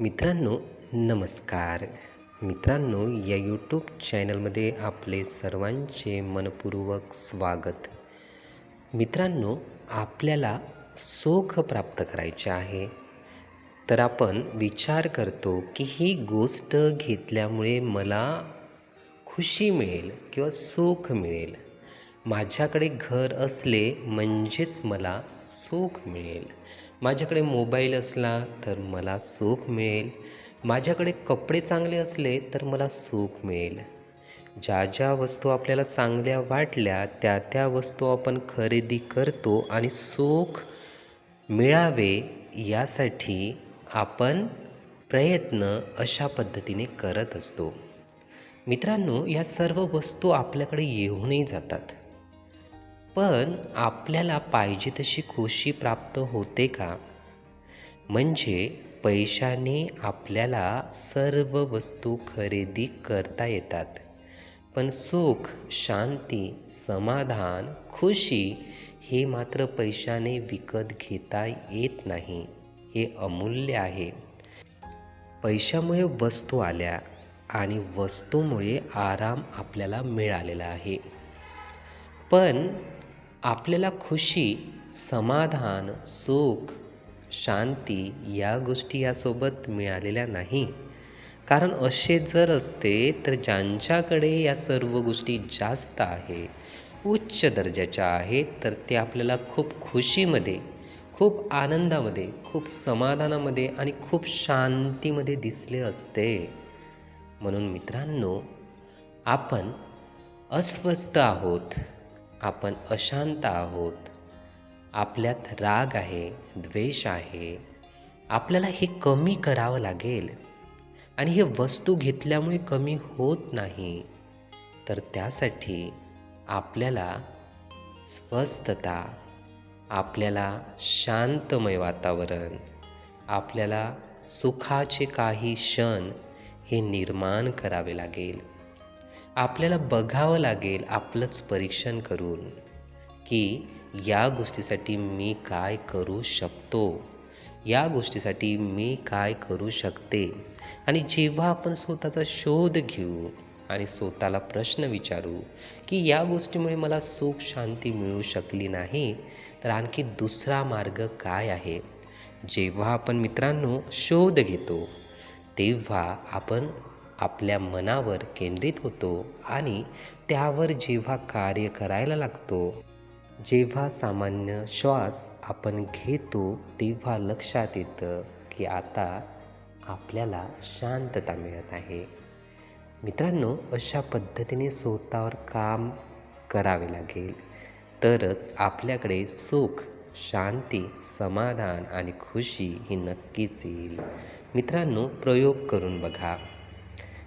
मित्रांनो नमस्कार. मित्रांनो या यूट्यूब चॅनलमध्ये आपले सर्वांचे मनपूर्वक स्वागत. मित्रांनो आपल्याला सुख प्राप्त करायचे आहे. तर आपण विचार करतो की ही गोष्ट घेतल्यामुळे मला खुशी मिळेल किंवा सुख मिळेल. माझ्याकडे घर असले म्हणजेच मला सुख मिळेल. माझ्याकडे मोबाईल असला तर मला सुख मिळेल. माझ्याकडे कपडे चांगले असले तर मला सुख मिळेल. ज्या ज्या वस्तू आपल्याला चांगल्या वाटल्या त्या त्या वस्तू आपण खरेदी करतो आणि सुख मिळावे यासाठी आपण प्रयत्न अशा पद्धतीने करत असतो. मित्रांनो या सर्व वस्तू आपल्याकडे येऊनही जातात. पण आपल्याला पाहिजे तशी खुशी प्राप्त होते का? म्हणजे पैशाने आपल्याला सर्व वस्तू खरेदी करता येतात. पण सुख शांती समाधान खुशी हे मात्र पैशाने विकत घेता येत नाही. हे अमूल्य आहे. पैशामुळे वस्तू आल्या आणि वस्तूमुळे आराम आपल्याला मिळालेला आहे. पण आपल्याला खुशी समाधान सुख शांती या गोष्टी यासोबत मिळालेल्या नाही. कारण असे जर असते तर ज्यांच्याकडे या सर्व गोष्टी जास्त आहे उच्च दर्जाच्या आहेत तर ते आपल्याला खूप खुशीमध्ये खूप आनंदामध्ये खूप समाधानामध्ये आणि खूप शांतीमध्ये दिसले असते. म्हणून मित्रांनो आपण अस्वस्थ आहोत. आपण अशांत आहोत. आपल्यात राग आहे द्वेष आहे. आपल्याला हे कमी करावं लागेल. आणि हे वस्तू घेतल्यामुळे कमी होत नाही. तर त्यासाठी आपल्याला स्वस्थता आपल्याला शांतमय वातावरण आपल्याला सुखाचे काही क्षण हे निर्माण करावे लागेल. आपल्याला बघावं लागेल आपलंच परीक्षण करून की या गोष्टीसाठी मी काय करू शकतो. या गोष्टीसाठी मी काय करू शकते. आणि जेव्हा आपण स्वतःचा शोध घेऊ आणि स्वतःला प्रश्न विचारू की या गोष्टीमुळे मला सुख शांती मिळू शकली नाही तर आणखी दुसरा मार्ग काय आहे? जेव्हा आपण मित्रांनो शोध घेतो तेव्हा आपण आपल्या मनावर केंद्रित होतो आणि त्यावर जेव्हा कार्य करायला लागतो जेव्हा सामान्य श्वास आपण घेतो तेव्हा लक्षात येतं की आता आपल्याला शांतता मिळत आहे. मित्रांनो अशा पद्धतीने स्वतःवर काम करावे लागेल. तरच आपल्याकडे सुख शांती समाधान आणि खुशी ही नक्कीच येईल. मित्रांनो प्रयोग करून बघा.